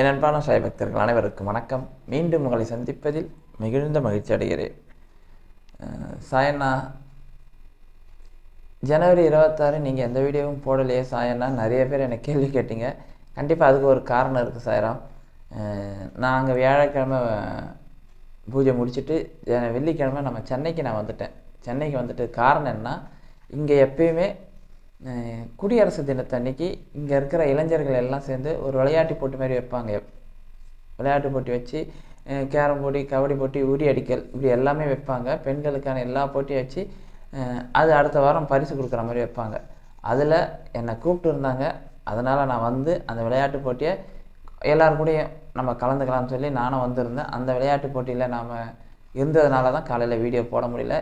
என் அன்பான சாய் பக்தர்கள் அனைவருக்கும் வணக்கம். மீண்டும் உங்களை சந்திப்பதில் மிகுந்த மகிழ்ச்சி அடைகிறேன். சாயண்ணா ஜனவரி இருபத்தாறு நீங்கள் எந்த வீடியோவும் போடலையே சாயண்ணா. நிறைய பேர் எனக்கு கேள்வி கேட்டீங்க. கண்டிப்பாக அதுக்கு ஒரு காரணம் இருக்குது சாயராம். நாங்கள் நான் அங்கே வியாழக்கிழமை பூஜை முடிச்சுட்டு வெள்ளிக்கிழமை நம்ம சென்னைக்கு நான் வந்துட்டேன். சென்னைக்கு வந்துட்டு காரணம் என்ன இங்கே எப்பயுமே குடியரசு குடியரசு தினத்தன்னைக்கு இங்கே இருக்கிற இளைஞர்கள் எல்லாம் சேர்ந்து ஒரு விளையாட்டு போட்டி மாதிரி வைப்பாங்க. விளையாட்டு போட்டி வச்சு கேரம் போட்டி கபடி போட்டி உரி அடிக்கல் இப்படி எல்லாமே வைப்பாங்க. பெண்களுக்கான எல்லா போட்டியும் வச்சு அது அடுத்த வாரம் பரிசு கொடுக்குற மாதிரி வைப்பாங்க. அதில் என்னை கூப்பிட்டு இருந்தாங்க. அதனால் நான் வந்து அந்த விளையாட்டு போட்டியை எல்லோரும் கூடயும் நம்ம கலந்துக்கலாம்னு சொல்லி நானும் வந்திருந்தேன். அந்த விளையாட்டு போட்டியில் நாம் இருந்ததுனால தான் காலையில் வீடியோ போட முடியல.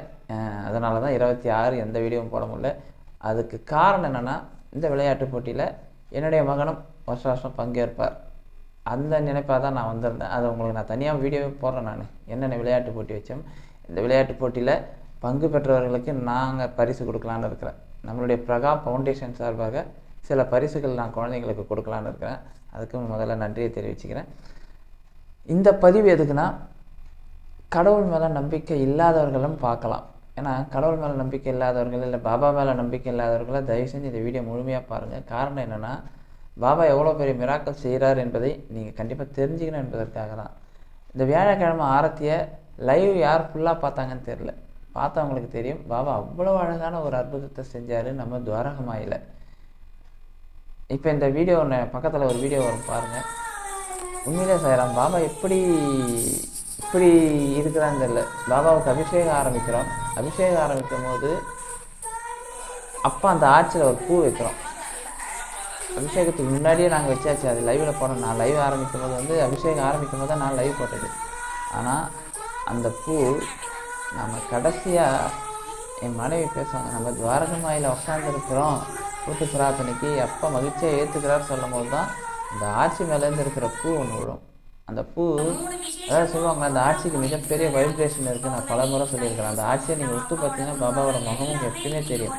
அதனால தான் இருபத்தி ஆறு எந்த வீடியோவும் போட முடியல. அதுக்கு காரணம் என்னென்னா இந்த விளையாட்டு போட்டியில் என்னுடைய மகனும் வருஷம் வருஷம் பங்கேற்பார். அந்த நினைப்பாக தான் நான் வந்திருந்தேன். அதை உங்களுக்கு நான் தனியாக வீடியோவே போடுறேன் நான். என்னென்ன விளையாட்டு போட்டி வச்சோம் இந்த விளையாட்டு போட்டியில் பங்கு பெற்றவர்களுக்கு நாங்கள் பரிசு கொடுக்கலான்னு இருக்கிறேன். நம்மளுடைய பிரகா ஃபவுண்டேஷன் சார்பாக சில பரிசுகள் நான் குழந்தைங்களுக்கு கொடுக்கலான்னு இருக்கிறேன். அதுக்கு முதல்ல நன்றியை தெரிவிச்சுக்கிறேன். இந்த பதிவு எதுக்குன்னா கடவுள் மேலே நம்பிக்கை இல்லாதவர்களும் பார்க்கலாம். ஏன்னா கடவுள் மேலே நம்பிக்கை இல்லாதவர்கள் இல்லை பாபா மேலே நம்பிக்கை இல்லாதவர்களை தயவு செஞ்சு இந்த வீடியோ முழுமையாக பாருங்கள் காரணம் என்னென்னா பாபா எவ்வளோ பெரிய மிராக்கள் செய்கிறார் என்பதை நீங்கள் கண்டிப்பாக தெரிஞ்சுக்கணும் என்பதற்காக தான். இந்த வியாழக்கிழமை ஆரத்தியை லைவ் யார் ஃபுல்லாக பார்த்தாங்கன்னு தெரில பார்த்தவங்களுக்கு தெரியும் பாபா அவ்வளோ அழகான ஒரு அற்புதத்தை செஞ்சார் நம்ம துவாரகமாயில். இப்போ இந்த வீடியோ ஒன்று பக்கத்தில் ஒரு வீடியோ வரும் பாருங்கள் உண்மையிலே சாயிராம் பாபா எப்படி இப்படி இருக்கிறான்னு தெரியல பாபாவுக்கு அபிஷேகம் ஆரம்பிக்கிறோம். அபிஷேகம் ஆரம்பிக்கும் போது அப்பா அந்த ஆட்சியில் ஒரு பூ வைக்கிறோம். அபிஷேகத்துக்கு முன்னாடியே நாங்கள் வச்சாச்சு. அது லைவில் போனோம். நான் லைவ் ஆரம்பிக்கும் போது வந்து அபிஷேகம் ஆரம்பிக்கும் போது தான் நான் லைவ் போட்டது. ஆனால் அந்த பூ நம்ம கடைசியாக என் மனைவி பேசுவாங்க நம்ம துவாரகமாயில் உட்காந்துருக்குறோம் கூட்டு பிரார்த்தனைக்கு. அப்பா மகிழ்ச்சியாக ஏற்றுக்கிறார் சொல்லும் போது தான் இந்த ஆட்சி மேலேருந்து இருக்கிற பூ ஒன்று விடும் அந்த பூ அதாவது சொல்லுவாங்க அந்த ஆட்சிக்கு மிகப்பெரிய வைப்ரேஷன் இருக்குது நான் பல முறை சொல்லியிருக்கிறேன். அந்த ஆட்சியை நீங்கள் விட்டு பார்த்தீங்கன்னா பாபாவோட முகமும் எப்பயுமே தெரியும்.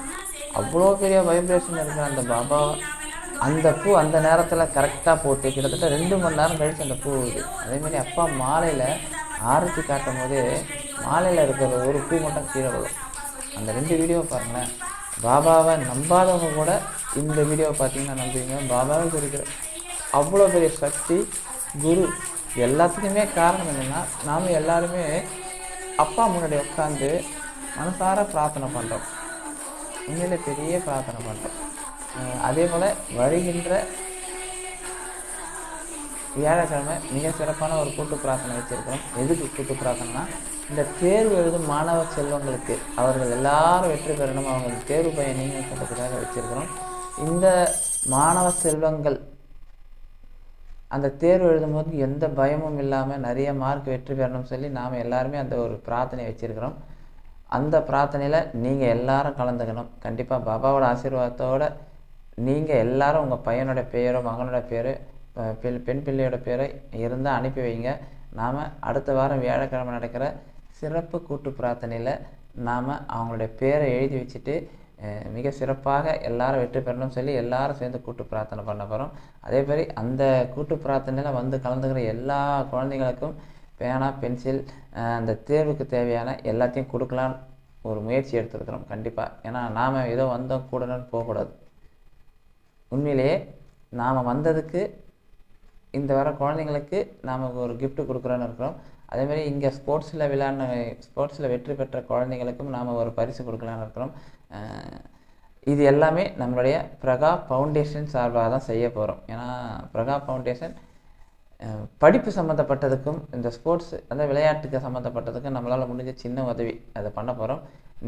அவ்வளோ பெரிய வைப்ரேஷன் இருக்கிற அந்த பாபா அந்த பூ அந்த நேரத்தில் கரெக்டாக போட்டு கிட்டத்தட்ட ரெண்டு மணி நேரம் கழிச்சு அந்த பூ இருக்குது அதேமாரி அப்பா மாலையில் ஆரத்தி காட்டும் போது மாலையில் இருக்கிற ஒரு பூ மட்டும் கீழே விழும். அந்த ரெண்டு வீடியோ பாருங்களேன். பாபாவை நம்பாதவங்க கூட இந்த வீடியோவை பார்த்தீங்கன்னா நம்புவீங்க. பாபாவை இருக்கிற அவ்வளோ பெரிய சக்தி குரு. எல்லாத்துக்குமே காரணம் என்னென்னா நாம் எல்லாருமே அப்பா முன்னாடி உட்காந்து மனசார பிரார்த்தனை பண்ணுறோம் உண்மையிலே பெரிய பிரார்த்தனை பண்ணுறோம் அதே போல் வருகின்ற வியாழக்கிழமை மிக சிறப்பான ஒரு கூட்டு பிரார்த்தனை வச்சுருக்கிறோம். எதுக்கு கூட்டு பிரார்த்தனைனா இந்த தேர்வு எழுதும் மாணவ செல்வங்களுக்கு அவர்கள் எல்லாரும் வெற்றி பெறணும் அவங்களுக்கு தேர்வு பயணிங்கிறதுக்காக வச்சுருக்கிறோம். இந்த மாணவ செல்வங்கள் அந்த தேர்வு எழுதும்போது எந்த பயமும் இல்லாமல் நிறைய மார்க் வெற்றி பெறணும்னு சொல்லி நாம் எல்லாருமே அந்த ஒரு பிரார்த்தனை வச்சுருக்கிறோம். அந்த பிரார்த்தனையில் நீங்கள் எல்லாரும் கலந்துக்கணும். கண்டிப்பாக பாபாவோட ஆசீர்வாதத்தோட நீங்கள் எல்லாரும் உங்கள் பையனோட பேரோ மகனோட பேர் பெண் பெண் பிள்ளையோட பேரை இருந்தால் அனுப்பி வைங்க. நாம் அடுத்த வாரம் வியாழக்கிழமை நடக்கிற சிறப்பு கூட்டு பிரார்த்தனையில் நாம் அவங்களுடைய பேரை எழுதி வச்சுட்டு மிக சிறப்பாக எல்லாரும் வெற்றி பெறணும்னு சொல்லி எல்லாரும் சேர்ந்து கூட்டு பிரார்த்தனை பண்ண போகிறோம் அதே மாதிரி அந்த கூட்டு பிரார்த்தனையில் வந்து கலந்துக்கிற எல்லா குழந்தைங்களுக்கும் பேனா பென்சில் அந்த தேர்வுக்கு தேவையான எல்லாத்தையும் கொடுக்கலான்னு ஒரு முயற்சி எடுத்துருக்குறோம் கண்டிப்பாக ஏன்னா நாம் ஏதோ வந்தோம் கூடணும்னு போகக்கூடாது. உண்மையிலேயே நாம் வந்ததுக்கு இந்த வர குழந்தைங்களுக்கு நாம் ஒரு கிஃப்ட்டு கொடுக்குறோன்னு இருக்கிறோம். அதேமாதிரி இங்கே ஸ்போர்ட்ஸில் விளையாடின ஸ்போர்ட்ஸில் வெற்றி பெற்ற குழந்தைங்களுக்கும் நாம் ஒரு பரிசு கொடுக்கலான்னு இருக்கிறோம். இது எல்லாமே நம்மளுடைய பிரகா ஃபவுண்டேஷன் சார்பாக தான் செய்ய போகிறோம் ஏன்னா பிரகா ஃபவுண்டேஷன் படிப்பு சம்மந்தப்பட்டதுக்கும் இந்த ஸ்போர்ட்ஸ் அந்த விளையாட்டுக்கு சம்மந்தப்பட்டதுக்கும் நம்மளால் முடிஞ்ச சின்ன உதவி அதை பண்ண போகிறோம்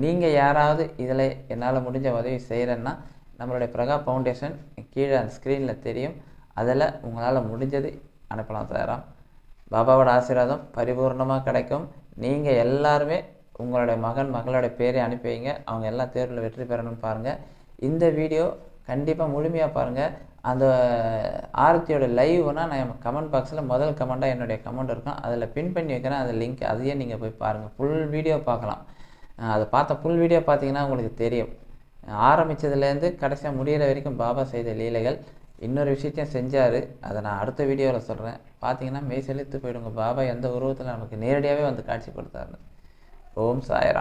நீங்கள் யாராவது இதில் என்னால் முடிஞ்ச உதவி செய்கிறேன்னா நம்மளுடைய பிரகா ஃபவுண்டேஷன் கீழே அந்த ஸ்க்ரீனில் தெரியும். அதில் உங்களால் முடிஞ்சது அனுப்பலாம் சாராம் பாபாவோட ஆசீர்வாதம் பரிபூர்ணமாக கிடைக்கும். நீங்கள் எல்லாருமே உங்களுடைய மகன் மகளுடைய பேரை அனுப்பி வைங்க. அவங்க எல்லா தேர்வில் வெற்றி பெறணும்னு பாருங்கள் இந்த வீடியோ கண்டிப்பாக முழுமையாக பாருங்கள் அந்த ஆரத்தியோட லைவ்னால் நான் கமெண்ட் பாக்ஸில் முதல் கமெண்ட்டாக என்னுடைய கமெண்ட் இருக்கும். அதில் பின் பண்ணி வைக்கிறேன். அந்த லிங்க் அதையே நீங்கள் போய் பாருங்கள் ஃபுல் வீடியோ பார்க்கலாம். அதை பார்த்த ஃபுல் வீடியோ பார்த்தீங்கன்னா உங்களுக்கு தெரியும். ஆரம்பித்ததுலேருந்து கடைசியாக முடிகிற வரைக்கும் பாபா செய்த லீலைகள். இன்னொரு விஷயத்தையும் செஞ்சார். அதை நான் அடுத்த வீடியோவில் சொல்கிறேன் பார்த்தீங்கன்னா மெய் செழித்து போயிடுங்க. பாபா எந்த உருவத்தில் நமக்கு நேரடியாகவே வந்து காட்சி கொடுத்தாருன்னு ஓம் சாயராம்.